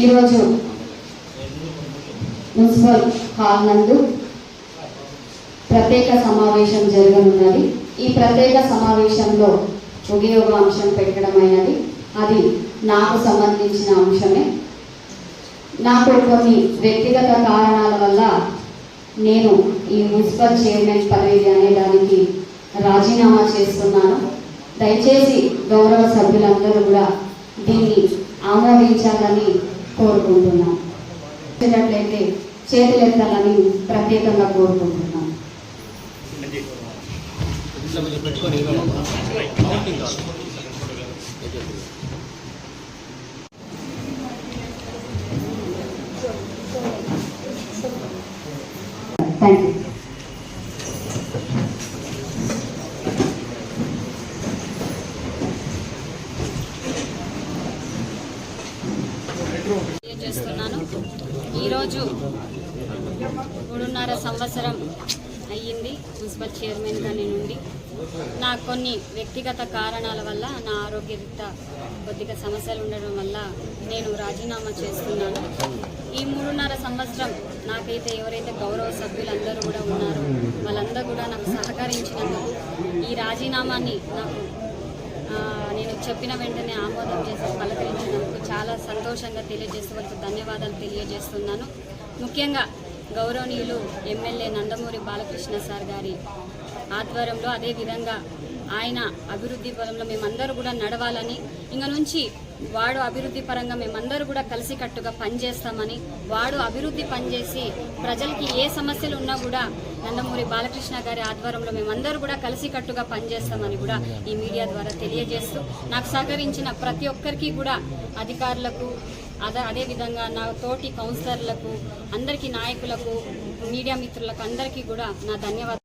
ఈరోజు municipal hall నందు ప్రత్యేక సమావేశం జరగనున్నది. ఈ ప్రత్యేక సమావేశంలో ఒకే ఒక అంశం పెట్టడమైనది అది నాకు సంబంధించిన అంశమే. నాకు కొన్ని వ్యక్తిగత కారణాల వల్ల నేను ఈ మున్సిపల్ చైర్మన్ పదవి అనే రాజీనామా చేస్తున్నాను. దయచేసి గౌరవ సభ్యులందరూ కూడా దీన్ని ఆమోదించాలని కోరుకుంటున్నాను. వచ్చినట్లయితే చేతులెత్తాలని ప్రత్యేకంగా కోరుకుంటున్నాను. థ్యాంక్ యూ తెలియజేస్తున్నాను. ఈరోజు మూడున్నర సంవత్సరం అయ్యింది మున్సిపల్ చైర్మన్గా నేను నా కొన్ని వ్యక్తిగత కారణాల వల్ల నా ఆరోగ్యరీత్యా కొద్దిగా సమస్యలు ఉండడం వల్ల నేను రాజీనామా చేస్తున్నాను. ఈ మూడున్నర సంవత్సరం నాకైతే ఎవరైతే గౌరవ సభ్యులందరూ కూడా ఉన్నారో వాళ్ళందరూ కూడా నాకు సహకరించినందుకు ఈ రాజీనామాని నాకు నేను చెప్పిన వెంటనే ఆమోదం చేసి పలకరించిన చాలా సంతోషంగా తెలియజేస్తూ వాళ్ళకి ధన్యవాదాలు తెలియజేస్తున్నాను. ముఖ్యంగా గౌరవనీయులు ఎమ్మెల్యే నందమూరి బాలకృష్ణ సార్ గారి ఆధ్వర్యంలో అదేవిధంగా ఆయన అభివృద్ధి పరంలో మేమందరూ కూడా నడవాలని ఇంక నుంచి వాడు అభివృద్ధి పరంగా మేమందరూ కూడా కలిసికట్టుగా పనిచేస్తామని వాడు అభివృద్ధి పనిచేసి ప్రజలకి ఏ సమస్యలు ఉన్నా కూడా నందమూరి బాలకృష్ణ గారి ఆధ్వర్యంలో మేమందరూ కూడా కలిసికట్టుగా పనిచేస్తామని కూడా ఈ మీడియా ద్వారా తెలియజేస్తూ నాకు సహకరించిన ప్రతి ఒక్కరికి కూడా అధికారులకు అదే అదేవిధంగా నా తోటి కౌన్సిలర్లకు అందరికీ నాయకులకు మీడియా మిత్రులకు అందరికీ కూడా నా ధన్యవాదాలు.